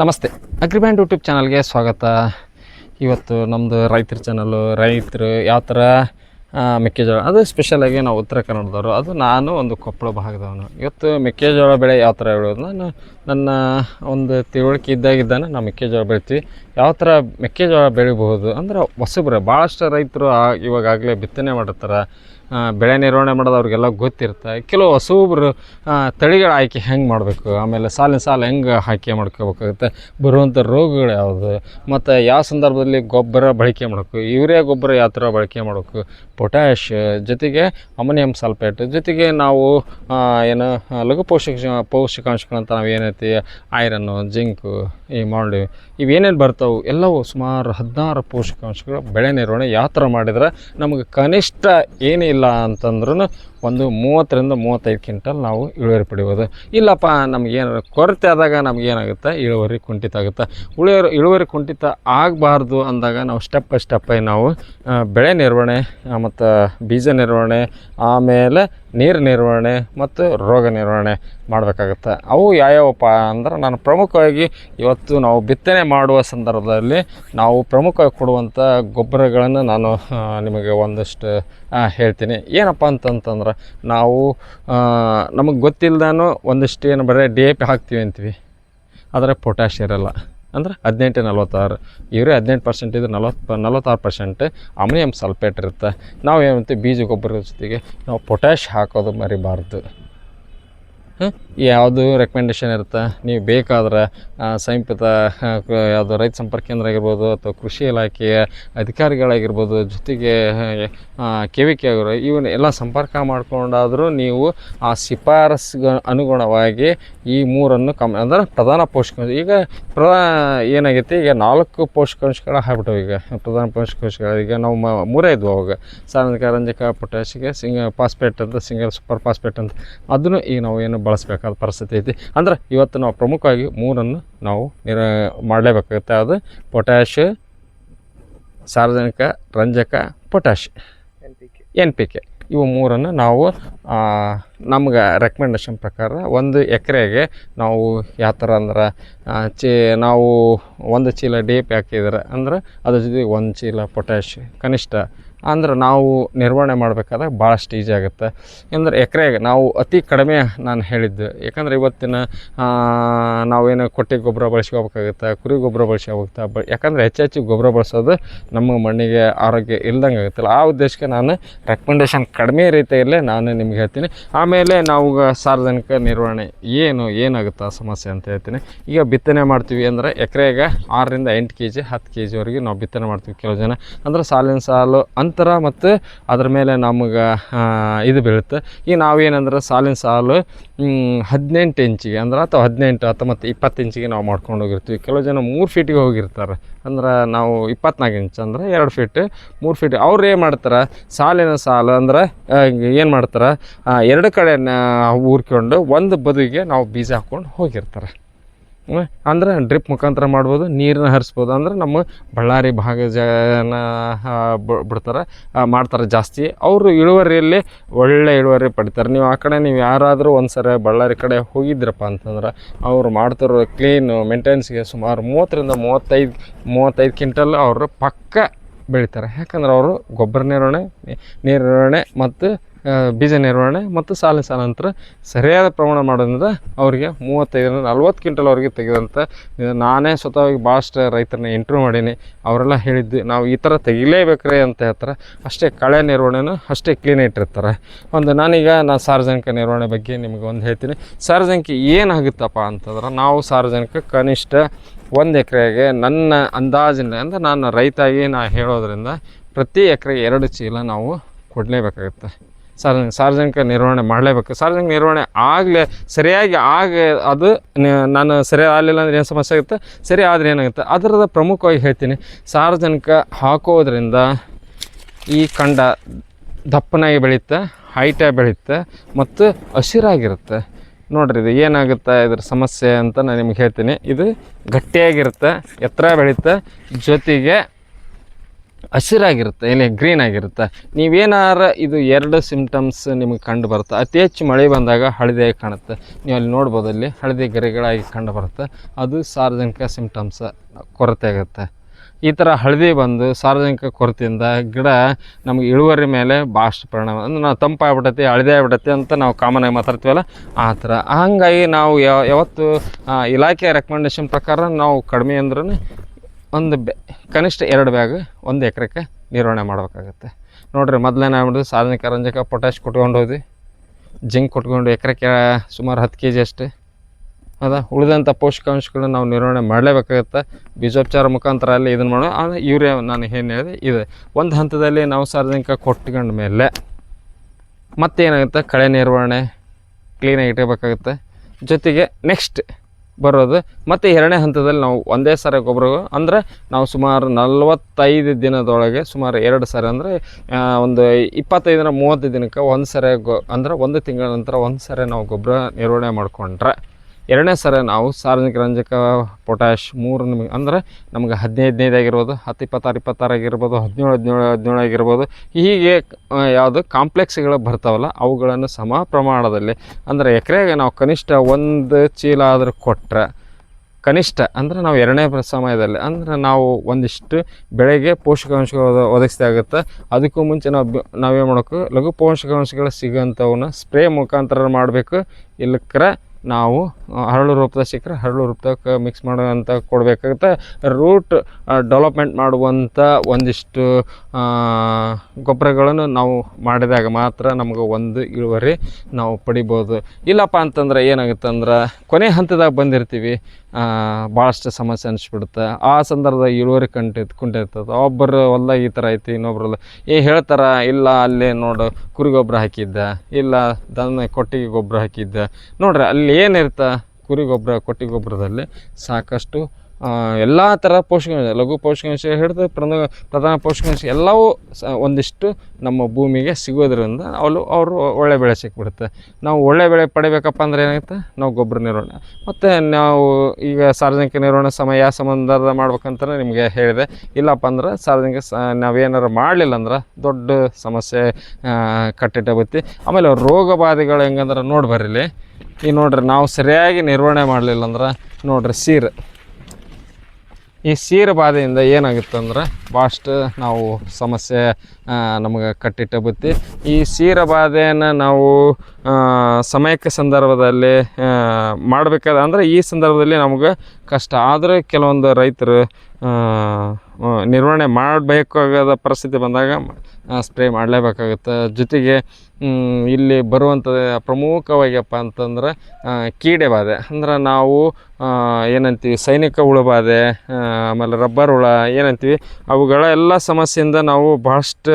ನಮಸ್ತೆ. ಅಗ್ರಿಬ್ಯಾಂಡ್ ಯೂಟ್ಯೂಬ್ ಚಾನಲ್ಗೆ ಸ್ವಾಗತ. ಇವತ್ತು ನಮ್ಮದು ರೈತರ ಚಾನಲ್ಲು ರೈತರು ಯಾವ ಥರ ಮೆಕ್ಕೆಜೋಳ. ಅದು ಸ್ಪೆಷಲಾಗಿ ನಾವು ಉತ್ತರ ಕನ್ನಡದವರು. ಅದು ನಾನು ಒಂದು ಕೊಪ್ಪಳ ಭಾಗದವನು. ಇವತ್ತು ಮೆಕ್ಕೆಜೋಳ ಬೆಳೆ ಯಾವ ಥರ ಹೇಳೋದು ನಾನು ನನ್ನ ಒಂದು ತಿಳುವಳಿಕೆ ಇದ್ದಾಗಿದ್ದಾನೆ ನಾವು ಮೆಕ್ಕೆಜೋಳ ಬೆಳಿತೀವಿ. ಯಾವ ಥರ ಮೆಕ್ಕೆಜೋಳ ಬೆಳಿಬಹುದು? ಅಂದ್ರೆ ಹೊಸಬ್ರೆ, ಭಾಳಷ್ಟು ರೈತರು ಆ ಇವಾಗಲೇ ಬಿತ್ತನೆ ಮಾಡಿರ್ತಾರೆ. ಬೆಳೆ ನಿರ್ವಹಣೆ ಮಾಡೋದು ಅವ್ರಿಗೆಲ್ಲ ಗೊತ್ತಿರುತ್ತೆ. ಕೆಲವು ಹೊಸಬ್ರು ತಳಿಗಳ ಆಯ್ಕೆ ಹೆಂಗೆ ಮಾಡಬೇಕು? ಆಮೇಲೆ ಸಾಲಿನ ಸಾಲು ಹೆಂಗೆ ಆಯ್ಕೆ ಮಾಡ್ಕೋಬೇಕಾಗುತ್ತೆ? ಬರುವಂಥ ರೋಗಗಳು ಯಾವುದು? ಮತ್ತು ಯಾವ ಸಂದರ್ಭದಲ್ಲಿ ಗೊಬ್ಬರ ಬಳಕೆ ಮಾಡಬೇಕು? ಯೂರಿಯಾ ಗೊಬ್ಬರ ಯಾವ ಥರ ಬಳಕೆ ಮಾಡಬೇಕು? ಪೊಟ್ಯಾಶ್ ಜೊತೆಗೆ ಅಮೋನಿಯಂ ಸಲ್ಫೇಟ್, ಜೊತೆಗೆ ನಾವು ಏನು ಲಘು ಪೋಷಕ, ಪೋಷಕಾಂಶಗಳಂತ ನಾವು ಏನೈತಿ, ಐರನ್ನು, ಜಿಂಕು, ಈ ಮಾಡಿ ಇವೇನೇನು ಬರ್ತಾವೆ, ಎಲ್ಲವೂ ಸುಮಾರು ಹದಿನಾರು ಪೋಷಕಾಂಶಗಳು ಬೆಳೆ ನಿರ್ವಹಣೆ, ಯಾವ ಥರ ಮಾಡಿದ್ರೆ ನಮಗೆ ಕನಿಷ್ಠ ಏನಿಲ್ಲ ಅಂತಂದ್ರೂ ಒಂದು ಮೂವತ್ತರಿಂದ ಮೂವತ್ತೈದು ಕ್ವಿಂಟಲ್ ನಾವು ಇಳುವರಿ ಪಡಿಬೋದು. ಇಲ್ಲಪ್ಪ ನಮಗೇನಾದ್ರು ಕೊರತೆ ಆದಾಗ ನಮಗೇನಾಗುತ್ತೆ? ಇಳುವರಿ ಕುಂಠಿತ ಆಗುತ್ತೆ. ಉಳಿಯೋರು ಇಳುವರಿ ಕುಂಠಿತ ಆಗಬಾರ್ದು ಅಂದಾಗ ನಾವು ಸ್ಟೆಪ್ ಬೈ ಸ್ಟೆಪ್ ನಾವು ಬೆಳೆ ನಿರ್ವಹಣೆ ಮತ್ತು ಬೀಜ ನಿರ್ವಹಣೆ, ಆಮೇಲೆ ನೀರು ನಿರ್ವಹಣೆ ಮತ್ತು ರೋಗ ನಿರ್ವಹಣೆ ಮಾಡಬೇಕಾಗುತ್ತೆ. ಅವು ಯಾವ್ಯಾವಪ್ಪ ಅಂದ್ರೆ ನಾನು ಪ್ರಮುಖವಾಗಿ ಇವತ್ತು ನಾವು ಬಿತ್ತನೆ ಮಾಡುವ ಸಂದರ್ಭದಲ್ಲಿ ನಾವು ಪ್ರಮುಖವಾಗಿ ಕೊಡುವಂಥ ಗೊಬ್ಬರಗಳನ್ನು ನಾನು ನಿಮಗೆ ಒಂದಷ್ಟು ಹೇಳ್ತೀನಿ. ಏನಪ್ಪ ಅಂತಂತಂದ್ರೆ ನಾವು ನಮಗೆ ಗೊತ್ತಿಲ್ಲದಾನು ಒಂದಿಷ್ಟು ಏನು ಬರೀ ಡಿ ಎ ಪಿ ಹಾಕ್ತೀವಿ ಅಂತೀವಿ. ಆದರೆ ಪೊಟ್ಯಾಶ್ ಇರಲ್ಲ. ಅಂದ್ರೆ ಹದಿನೆಂಟು, ನಲ್ವತ್ತಾರು. ಇವರೇ ಹದಿನೆಂಟು ಪರ್ಸೆಂಟ್ ಇದ್ರೆ ನಲ್ವತ್ತು ನಲವತ್ತಾರು ಪರ್ಸೆಂಟ್ ಅಮೋನಿಯಂ ಸಲ್ಫೇಟ್ ಇರುತ್ತೆ. ನಾವು ಏನಂತೀವಿ, ಬೀಜ ಗೊಬ್ಬರದ ಜೊತೆಗೆ ನಾವು ಪೊಟ್ಯಾಶ್ ಹಾಕೋದು ಮರಿಬಾರ್ದು. ಯಾವುದು ರೆಕಮೆಂಡೇಷನ್ ಇರುತ್ತೆ? ನೀವು ಬೇಕಾದ್ರೆ ಸಮೀಪದ ಯಾವುದು ರೈತ ಸಂಪರ್ಕ ಕೇಂದ್ರ ಆಗಿರ್ಬೋದು ಅಥವಾ ಕೃಷಿ ಇಲಾಖೆಯ ಅಧಿಕಾರಿಗಳಾಗಿರ್ಬೋದು, ಜೊತೆಗೆ ಕೆ ವಿ ಕೆ ಅವರು ಇವನ್ನ ಎಲ್ಲ ಸಂಪರ್ಕ ಮಾಡಿಕೊಂಡಾದರೂ ನೀವು ಆ ಶಿಫಾರಸ್ಗ ಅನುಗುಣವಾಗಿ ಈ ಮೂರನ್ನು ಕಮ್, ಅಂದ್ರೆ ಪ್ರಧಾನ ಪೋಷಕಾಂಶ ಈಗ ಪ್ರಧಾ ಏನಾಗೈತಿ, ಈಗ ನಾಲ್ಕು ಪೋಷಕಾಂಶಗಳು ಆಗ್ಬಿಟ್ಟವು ಈಗ, ಪ್ರಧಾನ ಪೋಷಕಾಂಶಗಳು. ಈಗ ನಾವು ಮೂರೇ ಇದ್ವು ಅವಾಗ. ಸಾರ್ವಜನಿಕ ರಂಜಕ ಪೊಟ್ಯಾಶಿಗೆ ಸಿಂಗ ಪಾಸ್ಪೇಟ್ ಅಂತ, ಸಿಂಗಲ್ ಸೂಪರ್ ಪಾಸ್ಪೇಟ್ ಅಂತ. ಅದನ್ನು ಈಗ ನಾವು ಏನು ಬಳಸಬೇಕಾದ ಪರಿಸ್ಥಿತಿ ಐತಿ. ಅಂದ್ರೆ ಇವತ್ತು ನಾವು ಪ್ರಮುಖವಾಗಿ ಮೂರನ್ನು ನಾವು ನಿರ ಮಾಡಲೇಬೇಕಾಗುತ್ತೆ. ಅದು ಪೊಟ್ಯಾಶ್, ಸಾರ್ವಜನಿಕ, ರಂಜಕ, ಪೊಟ್ಯಾಶ್, ಎನ್ ಪಿ ಕೆ. ಇವು ಮೂರನ್ನು ನಾವು ನಮ್ಗೆ ರೆಕಮೆಂಡೇಷನ್ ಪ್ರಕಾರ ಒಂದು ಎಕರೆಗೆ ನಾವು ಯಾವ ಥರ ಅಂದ್ರೆ ಚಿ, ನಾವು ಒಂದು ಚೀಲ ಡಿ ಎ ಪಿ ಹಾಕಿದ್ರೆ, ಅಂದ್ರೆ ಅದ್ರ ಜೊತೆಗೆ ಒಂದು ಚೀಲ ಪೊಟ್ಯಾಶ್ ಕನಿಷ್ಠ ಅಂದ್ರೆ ನಾವು ನಿರ್ವಹಣೆ ಮಾಡಬೇಕಾದಾಗ ಭಾಳಷ್ಟು ಈಜಿ ಆಗುತ್ತೆ. ಅಂದ್ರೆ ಎಕರೆಗೆ ನಾವು ಅತಿ ಕಡಿಮೆ ನಾನು ಹೇಳಿದ್ದು. ಯಾಕಂದ್ರೆ ಇವತ್ತಿನ ನಾವೇನು ಕೊಟ್ಟಿಗೆ ಗೊಬ್ಬರ ಬಳಸ್ಕೋಬೇಕಾಗುತ್ತೆ, ಕುರಿ ಗೊಬ್ಬರ ಬಳಸ್ಕೋಬೇಕಾಗುತ್ತೆ, ಬ, ಯಾಕಂದ್ರೆ ಹೆಚ್ಚು ಗೊಬ್ಬರ ಬಳಸೋದು ನಮ್ಮ ಮಣ್ಣಿಗೆ ಆರೋಗ್ಯ ಇಲ್ದಂಗೆ ಆಗುತ್ತಲ್ಲ. ಆ ಉದ್ದೇಶಕ್ಕೆ ನಾನು ರೆಕಮೆಂಡೇಷನ್ ಕಡಿಮೆ ರೀತಿಯಲ್ಲೇ ನಾನು ನಿಮ್ಗೆ ಹೇಳ್ತೀನಿ. ಆಮೇಲೆ ನಾವು ಸಾರ್ವಜನಿಕ ನಿರ್ವಹಣೆ ಏನು, ಏನಾಗುತ್ತೆ ಆ ಸಮಸ್ಯೆ ಅಂತ ಹೇಳ್ತೀನಿ. ಈಗ ಬಿತ್ತನೆ ಮಾಡ್ತೀವಿ ಅಂದರೆ ಎಕರೆಗೆ ಆರರಿಂದ ಎಂಟು ಕೆ ಜಿ ಹತ್ತು ಕೆ ಜಿವರೆಗೆ ನಾವು ಬಿತ್ತನೆ ಮಾಡ್ತೀವಿ ಕೆಲವು ಜನ. ಅಂದ್ರೆ ಸಾಲಿನ ಸಾಲು ಅಂತರ ಮತ್ತು ಅದ್ರ ಮೇಲೆ ನಮಗೆ ಇದು ಬೀಳುತ್ತೆ. ಈಗ ನಾವೇನಂದ್ರೆ ಸಾಲಿನ ಸಾಲು ಹದಿನೆಂಟು ಇಂಚಿಗೆ ಅಂದ್ರೆ ಅಥವಾ ಹದಿನೆಂಟು ಹತ್ತೊಂಬತ್ತು ಇಪ್ಪತ್ತು ಇಂಚಿಗೆ ನಾವು ಮಾಡ್ಕೊಂಡು ಹೋಗಿರ್ತೀವಿ. ಕೆಲವು ಜನ ಮೂರು ಫೀಟಿಗೆ ಹೋಗಿರ್ತಾರೆ. ಅಂದ್ರೆ ನಾವು ಇಪ್ಪತ್ನಾಲ್ಕು ಇಂಚ್ ಅಂದ್ರೆ ಎರಡು ಫೀಟ್ ಮೂರು ಫೀಟ್ ಅವ್ರು ಏನು ಮಾಡ್ತಾರೆ? ಸಾಲಿನ ಸಾಲು ಅಂದ್ರೆ ಏನು ಮಾಡ್ತಾರೆ? ಎರಡು ಕಡೆ ಊರ್ಕೊಂಡು ಒಂದು ಬದಿಗೆ ನಾವು ಬೀಜ ಹಾಕ್ಕೊಂಡು ಹೋಗಿರ್ತಾರೆ. ಅಂದ್ರೆ ಡ್ರಿಪ್ ಮುಖಾಂತರ ಮಾಡ್ಬೋದು ನೀರನ್ನ ಹರಿಸ್ಬೋದು. ಅಂದ್ರೆ ನಮ್ಮ ಬಳ್ಳಾರಿ ಭಾಗ ಜನ ಬಿಡ್ತಾರೆ ಮಾಡ್ತಾರೆ ಜಾಸ್ತಿ. ಅವರು ಇಳುವರಿಯಲ್ಲಿ ಒಳ್ಳೆ ಇಳುವರಿ ಪಡಿತಾರೆ. ನೀವು ಆ ಕಡೆ, ನೀವು ಯಾರಾದರೂ ಒಂದು ಸರಿ ಬಳ್ಳಾರಿ ಕಡೆ ಹೋಗಿದ್ರಪ್ಪ ಅಂತಂದ್ರೆ, ಅವರು ಮಾಡ್ತಿರೋ ಕ್ಲೀನು ಮೇಂಟೆನೆನ್ಸ್ಗೆ ಸುಮಾರು ಮೂವತ್ತರಿಂದ ಮೂವತ್ತೈದು ಮೂವತ್ತೈದು ಕ್ವಿಂಟಲ್ ಅವರು ಪಕ್ಕ ಬೆಳಿತಾರೆ. ಯಾಕಂದ್ರೆ ಅವರು ಗೊಬ್ಬರ ನಿರ್ವಹಣೆ ನೀರು ನಿರ್ವಹಣೆ ಮತ್ತು ಬೀಜ ನಿರ್ವಹಣೆ ಮತ್ತು ಸಾಲಿನ ಸಾಲಾಂತರ ಸರಿಯಾದ ಪ್ರಮಾಣ ಮಾಡೋದ್ರಿಂದ ಅವರಿಗೆ ಮೂವತ್ತೈದರಿಂದ ನಲ್ವತ್ತು ಕ್ವಿಂಟಲ್ವರೆಗೆ ತೆಗೆದಂಥ ಇದು ನಾನೇ ಸ್ವತಃವಾಗಿ ಭಾಳಷ್ಟು ರೈತರನ್ನ ಇಂಟ್ರ್ಯೂ ಮಾಡೀನಿ. ಅವರೆಲ್ಲ ಹೇಳಿದ್ದು ನಾವು ಈ ಥರ ತೆಗಿಲೇಬೇಕ್ರಿ ಅಂತ ಹೇಳ್ತಾರೆ. ಅಷ್ಟೇ ಕಳೆ ನಿರ್ವಹಣೆನೂ ಅಷ್ಟೇ ಕ್ಲೀನ್ ಇಟ್ಟಿರ್ತಾರೆ. ಒಂದು ನಾನೀಗ ನಾನು ಸಾರ್ವಜನಿಕ ನಿರ್ವಹಣೆ ಬಗ್ಗೆ ನಿಮಗೆ ಒಂದು ಹೇಳ್ತೀನಿ. ಸಾರ್ವಜನಿಕ ಏನಾಗುತ್ತಪ್ಪ ಅಂತಂದ್ರೆ ನಾವು ಸಾರ್ವಜನಿಕ ಕನಿಷ್ಠ ಒಂದು ಎಕರೆಗೆ ನನ್ನ ಅಂದಾಜಿನ ಅಂದರೆ ನಾನು ರೈತಾಗಿ ನಾ ಹೇಳೋದ್ರಿಂದ ಪ್ರತಿ ಎಕರೆಗೆ ಎರಡು ಚೀಲ ನಾವು ಕೊಡಲೇಬೇಕಾಗುತ್ತೆ. ಸಾರ್ವಜನಿಕ ಸಾರ್ವಜನಿಕ ನಿರ್ವಹಣೆ ಮಾಡಲೇಬೇಕು. ಸಾರ್ವಜನಿಕ ನಿರ್ವಹಣೆ ಆಗಲೇ ಸರಿಯಾಗಿ ಆಗ ಅದು ನಾನು ಸರಿಯಾಗಿ ಆಗಲಿಲ್ಲ ಅಂದರೆ ಏನು ಸಮಸ್ಯೆ ಆಗುತ್ತೆ? ಸರಿ ಆದರೆ ಏನಾಗುತ್ತೆ? ಅದರದ ಪ್ರಮುಖವಾಗಿ ಹೇಳ್ತೀನಿ. ಸಾರ್ವಜನಿಕ ಹಾಕೋದ್ರಿಂದ ಈ ಕಂಡ ದಪ್ಪನಾಗಿ ಬೆಳೆಯುತ್ತೆ ಹೈಟಾಗಿ ಬೆಳೆಯುತ್ತೆ ಮತ್ತು ಹಸಿರಾಗಿರುತ್ತೆ. ನೋಡ್ರಿ, ಇದು ಏನಾಗುತ್ತೆ? ಇದ್ರ ಸಮಸ್ಯೆ ಅಂತ ನಾನು ನಿಮ್ಗೆ ಹೇಳ್ತೀನಿ. ಇದು ಗಟ್ಟಿಯಾಗಿರುತ್ತೆ, ಎತ್ತರ ಬೆಳೆಯುತ್ತೆ ಜೊತೆಗೆ ಹಸಿರಾಗಿರುತ್ತೆ ಏನೇ ಗ್ರೀನ್ ಆಗಿರುತ್ತೆ. ನೀವೇನಾರ ಇದು ಎರಡು ಸಿಮ್ಟಮ್ಸ್ ನಿಮಗೆ ಕಂಡು ಬರುತ್ತೆ? ಅತಿ ಹೆಚ್ಚು ಮಳೆ ಬಂದಾಗ ಹಳದಿ ಕಾಣುತ್ತೆ. ನೀವು ಅಲ್ಲಿ ನೋಡ್ಬೋದು ಅಲ್ಲಿ ಹಳದಿ ಗರಿಗಳಾಗಿ ಕಂಡು ಬರುತ್ತೆ. ಅದು ಸಾರ್ವಜನಿಕ ಸಿಮ್ಟಮ್ಸ್ ಕೊರತೆ ಆಗುತ್ತೆ. ಈ ಥರ ಹಳದಿ ಬಂದು ಸಾರ್ವಜನಿಕ ಕೊರತೆಯಿಂದ ಗಿಡ ನಮಗೆ ಇಳುವರಿ ಮೇಲೆ ಭಾಳಷ್ಟು ಪರಿಣಾಮ. ಅಂದ್ರೆ ನಾವು ತಂಪಾಗ್ಬಿಟ್ಟೈತಿ ಹಳದಿ ಆಗ್ಬಿಟ್ಟೈತಿ ಅಂತ ನಾವು ಕಾಮನಾಗಿ ಮಾತಾಡ್ತೀವಲ್ಲ, ಆ ಥರ ಹಂಗಾಗಿ ನಾವು ಯಾವ ಯಾವತ್ತು ಇಲಾಖೆಯ ರೆಕಮೆಂಡೇಶನ್ ಪ್ರಕಾರ ನಾವು ಕಡಿಮೆ ಅಂದ್ರೂ ಒಂದು ಬೆ, ಕನಿಷ್ಠ ಎರಡು ಬ್ಯಾಗ್ ಒಂದು ಎಕರೆಗೆ ನಿರ್ವಹಣೆ ಮಾಡಬೇಕಾಗುತ್ತೆ. ನೋಡಿರಿ, ಮೊದಲೇ ನಾವು ಮಾಡಿದ್ವಿ ಸಾರ್ವಜನಿಕ ರಂಜಕ, ಪೊಟ್ಯಾಶ್ ಕೊಟ್ಕೊಂಡು ಹೋದ್ವಿ. ಜಿಂಕ್ ಕೊಟ್ಕೊಂಡು ಎಕರೆಗೆ ಸುಮಾರು ಹತ್ತು ಕೆ ಜಿ ಅಷ್ಟೇ. ಹೌದಾ ಉಳಿದಂಥ ಪೋಷಕಾಂಶಗಳನ್ನ ನಾವು ನಿರ್ವಹಣೆ ಮಾಡಲೇಬೇಕಾಗತ್ತೆ. ಬೀಜೋಪಚಾರ ಮುಖಾಂತರ ಅಲ್ಲಿ ಇದನ್ನು ಮಾಡೋ ಆದರೆ ಯೂರಿಯಾ ನಾನು ಏನು ಹೇಳಿದೆ, ಇದೆ ಒಂದು ಹಂತದಲ್ಲಿ ನಾವು ಸಾರ್ವಜನಿಕ ಕೊಟ್ಕೊಂಡ ಮೇಲೆ ಮತ್ತೇನಾಗುತ್ತೆ? ಕಳೆ ನಿರ್ವಹಣೆ ಕ್ಲೀನಾಗಿ ಇಟ್ಕೋಬೇಕಾಗುತ್ತೆ. ಜೊತೆಗೆ ನೆಕ್ಸ್ಟ್ ಬರೋದು. ಮತ್ತು ಎರಡನೇ ಹಂತದಲ್ಲಿ ನಾವು ಒಂದೇ ಸಾರಿ ಗೊಬ್ಬರ ಅಂದರೆ ನಾವು ಸುಮಾರು ನಲವತ್ತೈದು ದಿನದೊಳಗೆ ಸುಮಾರು ಎರಡು ಸಾರಿ ಅಂದರೆ ಒಂದು ಇಪ್ಪತ್ತೈದರ ಮೂವತ್ತು ದಿನಕ್ಕೆ ಒಂದು ಸಾರಿ ಗೊ ಅಂದ್ರೆ ಒಂದು ತಿಂಗಳ ನಂತರ ಒಂದು ಸಾರಿ ನಾವು ಗೊಬ್ಬರ ನಿರ್ವಹಣೆ ಮಾಡಿಕೊಂಡ್ರೆ. ಎರಡನೇ ಸರ ನಾವು ಸಾರ್ವಜನಿಕ ರಂಜಕ ಪೊಟ್ಯಾಶ್ ಮೂರು ನಿಮಗೆ ಅಂದರೆ ನಮಗೆ ಹದಿನೈದು ಹದಿನೈದು ಆಗಿರ್ಬೋದು, ಹತ್ತು ಇಪ್ಪತ್ತಾರು ಇಪ್ಪತ್ತಾರು ಆಗಿರ್ಬೋದು, ಹದಿನೇಳು ಹದಿನೇಳು ಹದಿನೇಳು ಆಗಿರ್ಬೋದು. ಹೀಗೆ ಯಾವುದು ಕಾಂಪ್ಲೆಕ್ಸ್ಗಳು ಬರ್ತಾವಲ್ಲ, ಅವುಗಳನ್ನು ಸಮ ಪ್ರಮಾಣದಲ್ಲಿ. ಅಂದರೆ ಎಕರೆಗೆ ನಾವು ಕನಿಷ್ಠ ಒಂದು ಚೀಲ ಆದರೂ ಕೊಟ್ಟರೆ ಕನಿಷ್ಠ ಅಂದರೆ ನಾವು ಎರಡನೇ ಸಮಯದಲ್ಲಿ ಅಂದರೆ ನಾವು ಒಂದಿಷ್ಟು ಬೆಳೆಗೆ ಪೋಷಕಾಂಶಗಳು ಒದಗಿಸಿದಾಗುತ್ತೆ ಅದಕ್ಕೂ ಮುಂಚೆ ನಾವು ನಾವೇನು ಮಾಡಬೇಕು? ಲಘು ಪೋಷಕಾಂಶಗಳು ಸಿಗೋಂಥವನ್ನ ಸ್ಪ್ರೇ ಮುಖಾಂತರ ಮಾಡಬೇಕು. ಇಲ್ಲಕ್ರೆ ನಾವು ಹರಳು ರೂಪದಾಗ ಸಿಕ್ಕರೆ ಹರಳು ರೂಪದಾಗ ಮಿಕ್ಸ್ ಮಾಡೋಂಥ ಕೊಡಬೇಕಾಗುತ್ತೆ. ರೂಟ್ ಡೆವಲಪ್ಮೆಂಟ್ ಮಾಡುವಂಥ ಒಂದಿಷ್ಟು ಗೊಬ್ಬರಗಳನ್ನು ನಾವು ಮಾಡಿದಾಗ ಮಾತ್ರ ನಮಗೆ ಒಂದು ಇಳುವರಿ ನಾವು ಪಡಿಬೋದು. ಇಲ್ಲಪ್ಪ ಅಂತಂದ್ರೆ ಏನಾಗುತ್ತೆ ಅಂದ್ರೆ ಕೊನೆ ಹಂತದಾಗ ಬಂದಿರ್ತೀವಿ. ಭಾಳಷ್ಟು ಸಮಸ್ಯೆ ಅನಿಸ್ಬಿಡುತ್ತೆ. ಆ ಸಂದರ್ಭದಾಗ ಇಳುವರಿ ಕಂಟಿ ಕುಂಟಿರ್ತದೆ ಒಬ್ಬರು ಹೊಲ್ದಾಗ ಈ ಥರ ಐತಿ ಇನ್ನೊಬ್ರಲ್ಲ ಏ, ಹೇಳ್ತಾರ, ಇಲ್ಲ, ಅಲ್ಲೇ ನೋಡು, ಕುರಿ ಗೊಬ್ಬರ ಹಾಕಿದ್ದ, ಇಲ್ಲ, ದನ ಕೊಟ್ಟಿಗೆ ಗೊಬ್ಬರ ಹಾಕಿದ್ದ. ನೋಡ್ರಿ, ಅಲ್ಲಿ ಏನಿರ್ತ ಕುರಿ ಗೊಬ್ಬರ ಕೊಟ್ಟಿಗೆ ಗೊಬ್ಬರದಲ್ಲಿ ಸಾಕಷ್ಟು ಎಲ್ಲ ಥರ ಪೋಷಕಾಂಶ, ಲಘು ಪೋಷಕಾಂಶ ಹಿಡಿದು ಪ್ರಧಾನ ಪ್ರಧಾನ ಪೋಷಕಾಂಶ ಎಲ್ಲವೂ ಸ, ಒಂದಿಷ್ಟು ನಮ್ಮ ಭೂಮಿಗೆ ಸಿಗೋದ್ರಿಂದ ಅವಳು ಅವರು ಒಳ್ಳೆ ಬೆಳೆ ಸಿಕ್ಬಿಡುತ್ತೆ. ನಾವು ಒಳ್ಳೆ ಬೆಳೆ ಪಡಿಬೇಕಪ್ಪ ಅಂದರೆ ಏನಾಗುತ್ತೆ? ನಾವು ಗೊಬ್ಬರ ನಿರ್ವಹಣೆ. ಮತ್ತು ನಾವು ಈಗ ಸಾರ್ವಜನಿಕ ನಿರ್ವಹಣೆ ಸಮಯ ಸಂಬಂಧದ ಮಾಡ್ಬೇಕಂತ ನಿಮಗೆ ಹೇಳಿದೆ. ಇಲ್ಲಪ್ಪ ಅಂದ್ರೆ ಸಾರ್ವಜನಿಕ ಸ ನಾವೇನಾರು ಮಾಡಲಿಲ್ಲ ಅಂದ್ರೆ ದೊಡ್ಡ ಸಮಸ್ಯೆ ಕಟ್ಟಿಟ್ಟ ಬತ್ತಿ. ಆಮೇಲೆ ರೋಗ ಬಾಧೆಗಳು ಹೆಂಗಂದ್ರೆ ನೋಡಿ ಬರ್ರಿಲಿ ಈ ನೋಡ್ರಿ ನಾವು ಸರಿಯಾಗಿ ನಿರ್ವಹಣೆ ಮಾಡಲಿಲ್ಲ ಅಂದ್ರೆ ನೋಡ್ರಿ ಸೀರೆ. ಈ ಸೀರೆ ಬಾಧೆಯಿಂದ ಏನಾಗುತ್ತೆ ಅಂದ್ರೆ ಭಾಳಷ್ಟು ನಾವು ಸಮಸ್ಯೆ ನಮಗೆ ಕಟ್ಟಿಟ್ಟ ಬತ್ತಿ. ಈ ಸೀರೆ ಬಾಧೆಯನ್ನು ನಾವು ಸಮಯಕ್ಕೆ ಸಂದರ್ಭದಲ್ಲಿ ಮಾಡಬೇಕಾದ ಅಂದರೆ ಈ ಸಂದರ್ಭದಲ್ಲಿ ನಮಗೆ ಕಷ್ಟ. ಆದರೆ ಕೆಲವೊಂದು ರೈತರು ನಿರ್ವಹಣೆ ಮಾಡಬೇಕಾದ ಪರಿಸ್ಥಿತಿ ಬಂದಾಗ ಸ್ಪ್ರೇ ಮಾಡಲೇಬೇಕಾಗುತ್ತೆ. ಜೊತೆಗೆ ಇಲ್ಲಿ ಬರುವಂಥ ಪ್ರಮುಖವಾಗಿಯಪ್ಪ ಅಂತಂದ್ರೆ ಕೀಡೆ ಬಾಧೆ. ಅಂದ್ರೆ ನಾವು ಏನಂತೀವಿ ಸೈನಿಕ ಹುಳಬಾಧೆ ಆಮೇಲೆ ರಬ್ಬರ್ ಹುಳ ಏನಂತೀವಿ ಅವುಗಳ ಎಲ್ಲ ಸಮಸ್ಯೆಯಿಂದ ನಾವು ಭಾಳಷ್ಟು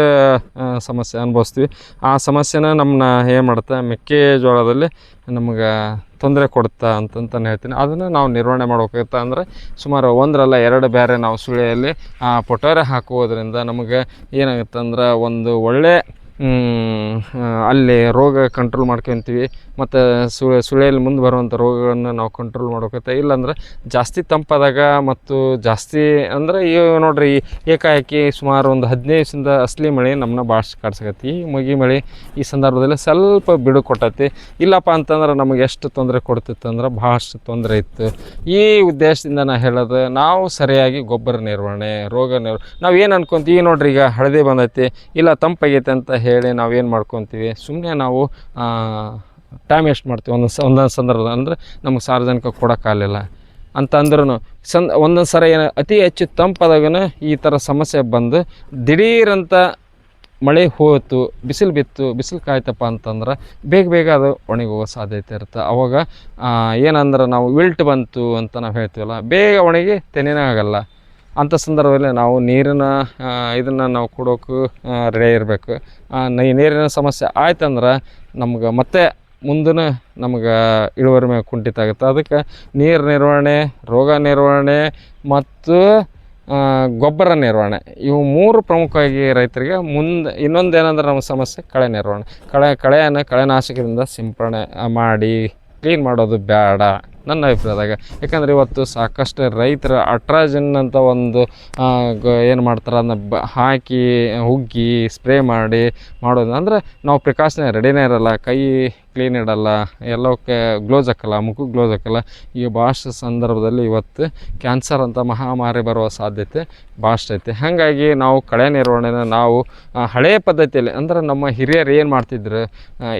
ಸಮಸ್ಯೆ ಅನುಭವಿಸ್ತೀವಿ. ಆ ಸಮಸ್ಯೆನ ನಮ್ಮನ್ನ ಏನು ಮಾಡುತ್ತೆ ಮೆಕ್ಕೆಜೋಳದಲ್ಲಿ ನಮ್ಗೆ ತೊಂದರೆ ಕೊಡುತ್ತಾ ಅಂತಂತ ಹೇಳ್ತೀನಿ. ಅದನ್ನು ನಾವು ನಿರ್ವಹಣೆ ಮಾಡ್ಬೇಕಾಗುತ್ತೆ ಅಂದರೆ ಸುಮಾರು ಒಂದರಲ್ಲ ಎರಡು ಬೇರೆ ನಾವು ಸುಳಿಯಲ್ಲಿ ಪೊಟೋರೆ ಹಾಕುವುದರಿಂದ ನಮಗೆ ಏನಾಗುತ್ತೆ ಅಂದ್ರೆ ಒಂದು ಒಳ್ಳೆ ಮ್, ಆ, ಅಲ್ಲಿ ರೋಗ ಕಂಟ್ರೋಲ್ ಮಾಡ್ಕೊತೀವಿ. ಮತ್ತು ಸುಳೆ ಸುಳಿಯಲ್ಲಿ ಮುಂದೆ ಬರುವಂಥ ರೋಗಗಳನ್ನು ನಾವು ಕಂಟ್ರೋಲ್ ಮಾಡ್ಬೇಕಾಗುತ್ತೆ ಇಲ್ಲಾಂದ್ರೆ ಜಾಸ್ತಿ ತಂಪಾದಾಗ ಮತ್ತು ಜಾಸ್ತಿ ಅಂದರೆ ಈ ನೋಡ್ರಿ ಏಕಾಏಕಿ ಸುಮಾರು ಒಂದು ಹದಿನೈದು ದಿವಸದಿಂದ ಅಸಲಿ ಮಳೆ ನಮ್ಮನ್ನ ಭಾಳಷ್ಟು ಕಾಡ್ಸಕತ್ತಿ. ಮುಗಿ ಮಳೆ ಈ ಸಂದರ್ಭದಲ್ಲಿ ಸ್ವಲ್ಪ ಬಿಡು ಕೊಟ್ಟತಿ ಇಲ್ಲಪ್ಪ ಅಂತಂದ್ರೆ ನಮಗೆ ಎಷ್ಟು ತೊಂದರೆ ಕೊಡ್ತಿತ್ತು ಅಂದ್ರೆ ಭಾಳಷ್ಟು ತೊಂದರೆ ಇತ್ತು. ಈ ಉದ್ದೇಶದಿಂದ ನಾ ಹೇಳೋದು, ನಾವು ಸರಿಯಾಗಿ ಗೊಬ್ಬರ ನಿರ್ವಹಣೆ, ರೋಗ ನಿರ್ವಹಣೆ, ನಾವು ಏನು ಅನ್ಕೊಂತೀವಿ ನೋಡ್ರಿ ಈಗ ಹಳದಿ ಬಂದೈತಿ. ಇಲ್ಲ ತಂಪಾಗೈತೆ ಅಂತ ಹೇಳಿ ನಾವು ಏನು ಮಾಡ್ಕೊತೀವಿ? ಸುಮ್ಮನೆ ನಾವು ಟೈಮ್ ವೇಸ್ಟ್ ಮಾಡ್ತೀವಿ. ಒಂದೊಂದು ಒಂದೊಂದು ಸಂದರ್ಭ, ಅಂದರೆ ನಮಗೆ ಸಾರ್ವಜನಿಕ ಕೊಡೋಕ್ಕಾಗಲಿಲ್ಲ ಅಂತ ಅಂದ್ರೂ ಸಂ, ಒಂದೊಂದು ಸಲ ಏನು, ಅತಿ ಹೆಚ್ಚು ತಂಪಾದಾಗೂ ಈ ಥರ ಸಮಸ್ಯೆ ಬಂದು ದಿಢೀರಂತ ಮಳೆ ಹೋಯ್ತು, ಬಿಸಿಲು ಬಿತ್ತು, ಬಿಸಿಲು ಕಾಯ್ತಪ್ಪ ಅಂತಂದ್ರೆ ಬೇಗ ಬೇಗ ಅದು ಒಣಗಿ ಹೋಗೋ ಸಾಧ್ಯತೆ ಇರುತ್ತೆ. ಅವಾಗ ಏನಂದ್ರೆ ನಾವು ವಿಲ್ಟ್ ಬಂತು ಅಂತ ನಾವು ಹೇಳ್ತೀವಲ್ಲ, ಬೇಗ ಒಣಗಿ ತೆನೆನೇ ಆಗಲ್ಲ. ಅಂಥ ಸಂದರ್ಭದಲ್ಲಿ ನಾವು ನೀರಿನ ಇದನ್ನು ನಾವು ಕೊಡೋಕ್ಕೂ ರೆಡಿ ಇರಬೇಕು. ನೀರಿನ ಸಮಸ್ಯೆ ಆಯ್ತಂದ್ರೆ ನಮ್ಗೆ ಮತ್ತೆ ಮುಂದಿನ ನಮ್ಗೆ ಇಳುವರಿ ಮೇಲೆ ಕುಂಠಿತ ಆಗುತ್ತೆ. ಅದಕ್ಕೆ ನೀರು ನಿರ್ವಹಣೆ, ರೋಗ ನಿರ್ವಹಣೆ ಮತ್ತು ಗೊಬ್ಬರ ನಿರ್ವಹಣೆ ಇವು ಮೂರು ಪ್ರಮುಖವಾಗಿ ರೈತರಿಗೆ ಮುಂದೆ, ಇನ್ನೊಂದು ಏನಂದ್ರೆ ನಮ್ಮ ಸಮಸ್ಯೆ ಕಳೆ ನಿರ್ವಹಣೆ. ಕಳೆ, ಕಳೆಯನ್ನು ಕಳೆನಾಶಕದಿಂದ ಸಿಂಪಡಣೆ ಮಾಡಿ ಕ್ಲೀನ್ ಮಾಡೋದು ಬೇಡ ನನ್ನ ಅಭಿಪ್ರಾಯದಾಗ. ಯಾಕಂದರೆ ಇವತ್ತು ಸಾಕಷ್ಟು ರೈತರ ಅಟ್ರಾಜನ್ ಅಂತ ಒಂದು ಏನು ಮಾಡ್ತಾರೆ, ಅದನ್ನ ಬ, ಹಾಕಿ, ಹುಗ್ಗಿ, ಸ್ಪ್ರೇ ಮಾಡಿ ಮಾಡೋದು. ಅಂದರೆ ನಾವು ಪ್ರಿಕಾಷನ್ ರೆಡಿನೇ ಇರಲ್ಲ, ಕೈ ಕ್ಲೀನ್ ಇಡಲ್ಲ ಎಲ್ಲವಕ್ಕೆ ಗ್ಲೋಸ್ ಹಾಕಲ್ಲ, ಮುಖಕ್ಕೆ ಗ್ಲೋಸ್ ಹಾಕಲ್ಲ. ಈ ಭಾಷೆ ಸಂದರ್ಭದಲ್ಲಿ ಇವತ್ತು ಕ್ಯಾನ್ಸರ್ ಅಂತ ಮಹಾಮಾರಿ ಬರುವ ಸಾಧ್ಯತೆ ಭಾಷೆ ಐತೆ. ಹಾಗಾಗಿ ನಾವು ಕಳೆ ನಿರ್ವಹಣೆನ ನಾವು ಹಳೆಯ ಪದ್ಧತಿಯಲ್ಲಿ, ಅಂದ್ರೆ ನಮ್ಮ ಹಿರಿಯರು ಏನು ಮಾಡ್ತಿದ್ರು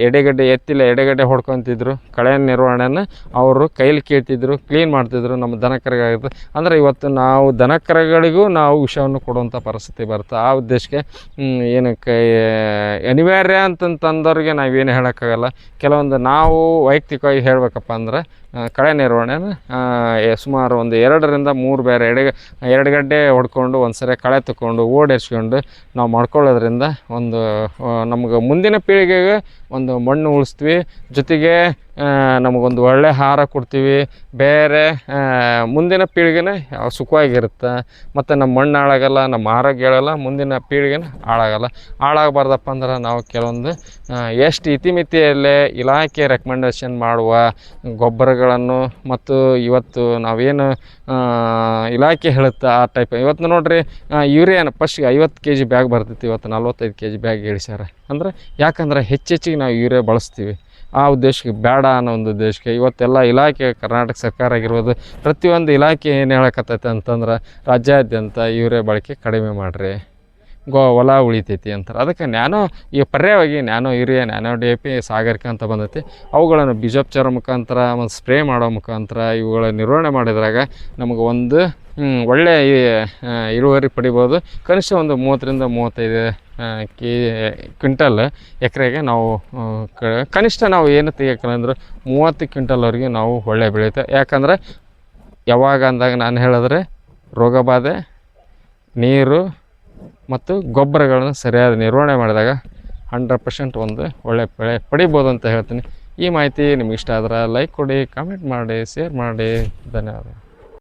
ಎಡೆಗಡೆ ಎತ್ತಿಲ್ಲ, ಎಡೆಗಡ್ಡೆ ಹೊಡ್ಕೊತಿದ್ರು, ಕಳೆ ನಿರ್ವಹಣೆನ ಅವರು ಕೈಲಿ ಕೇಳ್ತಿದ್ರು ಕ್ಲೀನ್ ಮಾಡ್ತಿದ್ರು, ನಮ್ಮ ದನಕರಗಾಗುತ್ತೆ ಅಂದರೆ ಇವತ್ತು ನಾವು ದನಕರಗಳಿಗೂ ನಾವು ವಿಷವನ್ನು ಕೊಡುವಂಥ ಪರಿಸ್ಥಿತಿ ಬರುತ್ತೆ. ಆ ಉದ್ದೇಶಕ್ಕೆ ಏನು ಏನಕ್ಕೆ, ಅನಿವಾರ್ಯ ಅಂತಂತಂದವ್ರಿಗೆ ನಾವೇನು ಹೇಳೋಕ್ಕಾಗಲ್ಲ. ಕೆಲವೊಂದು ನಾವು ವೈಯಕ್ತಿಕವಾಗಿ ಹೇಳಬೇಕಪ್ಪ ಅಂದ್ರೆ ಕಳೆ ನಿರ್ವಹಣೆನ ಸುಮಾರು ಒಂದು ಎರಡರಿಂದ ಮೂರು ಬೇರೆ ಎಡೆ, ಎರಡು ಗಡ್ಡೆ ಹೊಡ್ಕೊಂಡು ಒಂದು ಸರಿ ಕಳೆ ತಗೊಂಡು ಓಡಿಸ್ಕೊಂಡು ನಾವು ಮಾಡ್ಕೊಳ್ಳೋದ್ರಿಂದ ಒಂದು ನಮ್ಗೆ ಮುಂದಿನ ಪೀಳಿಗೆಗೆ ಒಂದು ಮಣ್ಣು ಉಳಿಸ್ತೀವಿ. ಜೊತೆಗೆ ನಮಗೊಂದು ಒಳ್ಳೆ ಆಹಾರ ಕೊಡ್ತೀವಿ. ಬೇರೆ ಮುಂದಿನ ಪೀಳಿಗೆನೇ ಸುಖವಾಗಿರುತ್ತೆ. ಮತ್ತು ನಮ್ಮ ಮಣ್ಣು ಹಾಳಾಗಲ್ಲ ನಮ್ಮ ಆರೋಗ್ಯ ಹೇಳಲ್ಲ ಮುಂದಿನ ಪೀಳಿಗೆನ ಹಾಳಾಗಲ್ಲ. ಹಾಳಾಗಬಾರ್ದಪ್ಪ ಅಂದ್ರೆ ನಾವು ಕೆಲವೊಂದು ಎಷ್ಟು ಇತಿಮಿತಿಯಲ್ಲೇ ಇಲಾಖೆ ರೆಕಮೆಂಡೇಷನ್ ಮಾಡುವ ಗೊಬ್ಬರಗಳನ್ನು ಮತ್ತು ಇವತ್ತು ನಾವೇನು ಇಲಾಖೆ ಹೇಳುತ್ತೆ ಆ ಟೈಪ್ ಇವತ್ತು ನೋಡಿರಿ ಯೂರಿಯಾನ ಫಸ್ಟ್ಗೆ ಐವತ್ತು ಕೆ ಜಿ ಬ್ಯಾಗ್ ಬರ್ತೈತಿ ಇವತ್ತು ನಲ್ವತ್ತೈದು ಕೆ ಜಿ ಬ್ಯಾಗ್ ಇಳಿಸ್ಯಾರ ಅಂದ್ರೆ ಯಾಕಂದ್ರೆ ಹೆಚ್ಚೆಚ್ಚಿಗೆ ನಾವು ಯೂರಿಯಾ ಬಳಸ್ತೀವಿ. ಆ ಉದ್ದೇಶಕ್ಕೆ ಬೇಡ ಅನ್ನೋ ಒಂದು ಉದ್ದೇಶಕ್ಕೆ ಇವತ್ತೆಲ್ಲ ಇಲಾಖೆ, ಕರ್ನಾಟಕ ಸರ್ಕಾರ ಆಗಿರ್ಬೋದು, ಪ್ರತಿಯೊಂದು ಇಲಾಖೆ ಏನು ಹೇಳಕತ್ತೈತೆ ಅಂತಂದ್ರೆ ರಾಜ್ಯಾದ್ಯಂತ ಯೂರಿಯಾ ಬಳಕೆ ಕಡಿಮೆ ಮಾಡಿರಿ. ಗೋ ಹೊಲ ಉಳಿತೈತಿ ಅಂತಾರೆ. ಅದಕ್ಕೆ ನ್ಯಾನೋ ಈ ಪರ್ಯಾಯವಾಗಿ nano urea, nano D A P, Sagarika ಅಂತ ಬಂದೈತಿ. ಅವುಗಳನ್ನು ಬೀಜೋಪಚಾರ ಮುಖಾಂತರ, ಒಂದು ಸ್ಪ್ರೇ ಮಾಡೋ ಮುಖಾಂತರ, ಇವುಗಳ ನಿರ್ವಹಣೆ ಮಾಡಿದ್ರಾಗ ನಮಗೆ ಒಂದು ಒಳ್ಳೆಯ ಇಳುವರಿ ಪಡಿಬೋದು. ಕನಿಷ್ಠ ಒಂದು ಮೂವತ್ತರಿಂದ ಮೂವತ್ತೈದು ಕೆ, ಕ್ವಿಂಟಲ್ ಎಕರೆಗೆ ನಾವು ಕನಿಷ್ಠ ನಾವು ಏನು ತೆಗಿಯಕ್ಕಂದ್ರೆ ಮೂವತ್ತು ಕ್ವಿಂಟಲ್ವರೆಗೆ ನಾವು ಒಳ್ಳೆ ಬೆಳೆಯುತ್ತೆ. ಯಾಕಂದ್ರೆ ಯಾವಾಗ ಅಂದಾಗ ನಾನು ಹೇಳಿದ್ರೆ ರೋಗಬಾಧೆ ನೀರು ಮತ್ತು ಗೊಬ್ಬರಗಳನ್ನು ಸರಿಯಾದ ನಿರ್ವಹಣೆ ಮಾಡಿದಾಗ ಹಂಡ್ರೆಡ್ ಪರ್ಸೆಂಟ್ ಒಂದು ಒಳ್ಳೆ ಬೆಳೆ ಪಡಿಬೋದು ಅಂತ ಹೇಳ್ತೀನಿ. ಈ ಮಾಹಿತಿ ನಿಮ್ಗೆ ಇಷ್ಟ ಆದ್ರೆ ಲೈಕ್ ಕೊಡಿ ಕಾಮೆಂಟ್ ಮಾಡಿ ಶೇರ್ ಮಾಡಿ. ಧನ್ಯವಾದ